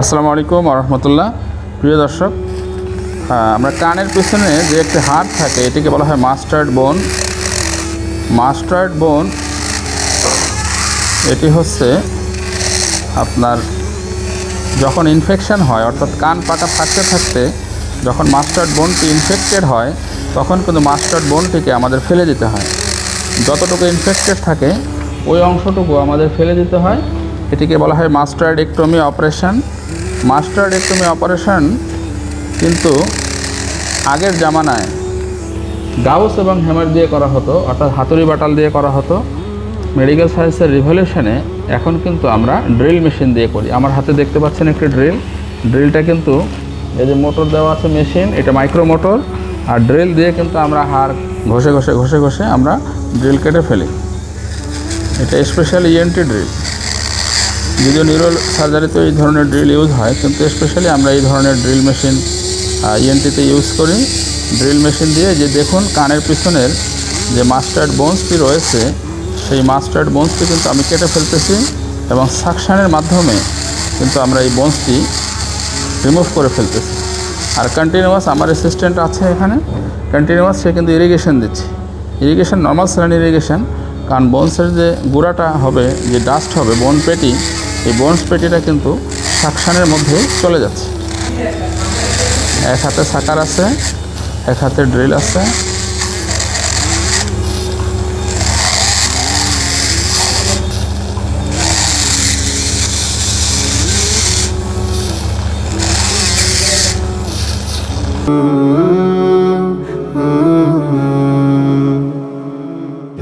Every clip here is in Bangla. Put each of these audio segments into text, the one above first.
আসসালামু আলাইকুম রহমতুল্লাহ। প্রিয় দর্শক আমরা কানের পেছনে যে একটি হাড় থাকে, এটিকে বলা হয় মাস্টার্ড বোন। মাস্টার্ড বোন, এটি হচ্ছে আপনার যখন ইনফেকশন হয়, অর্থাৎ কান পাকা থাকতে থাকতে যখন মাস্টার্ড বোনটি ইনফেক্টেড হয়, তখন কিন্তু মাস্টার্ড বোনটিকে আমাদের ফেলে দিতে হয়। যতটুকু ইনফেক্টেড থাকে, ওই অংশটুকু আমাদের ফেলে দিতে হয়। এটিকে বলা হয় mastoidectomy operation mastoidectomy operation কিন্তু আগের জামানায় গাউস এবং হ্যামার দিয়ে করা হতো, অর্থাৎ হাতুড়ি বাটাল দিয়ে করা হতো। মেডিকেল সায়েন্সের রিভলিউশনে এখন কিন্তু আমরা ড্রিল মেশিন দিয়ে করি। আমার হাতে দেখতে পাচ্ছেন একটি ড্রিল ড্রিলটা কিন্তু এই যে মোটর দেওয়া আছে মেশিন এটা মাইক্রো মোটর আর ড্রিল দিয়ে কিন্তু আমরা হাড় ঘষে ঘষে ঘষে ঘষে আমরা ড্রিল কেটে ফেলি। এটা স্পেশালি ইএনটি ড্রিল যদিও নিউরো সার্জারিতে এই ধরনের ড্রিল ইউজ হয়, কিন্তু স্পেশালি আমরা এই ধরনের ড্রিল মেশিন ইএনটিতে ইউজ করি। ড্রিল মেশিন দিয়ে যে দেখুন কানের পিছনের যে মাস্টার্ড বোনসটি রয়েছে, সেই মাস্টার্ড বোনসটি কিন্তু আমি কেটে ফেলতেছি এবং সাকশানের মাধ্যমে কিন্তু আমরা এই বোনসটি রিমুভ করে ফেলতেছি। আর কন্টিনিউয়াস আমার অ্যাসিস্ট্যান্ট আছে এখানে। কন্টিনিউয়াস সে কিন্তু ইরিগেশন দিচ্ছে। ইরিগেশন নর্মাল স্যালাইন ইরিগেশন কারণ বোনসের যে গুঁড়াটা হবে, যে ডাস্ট হবে বোন পেটি এই বন্স পেটিটা কিন্তু সাকশানের মধ্যে চলে যাচ্ছে। এক হাতে সাকার আছে, এক হাতে ড্রিল আছে।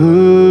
Ooh.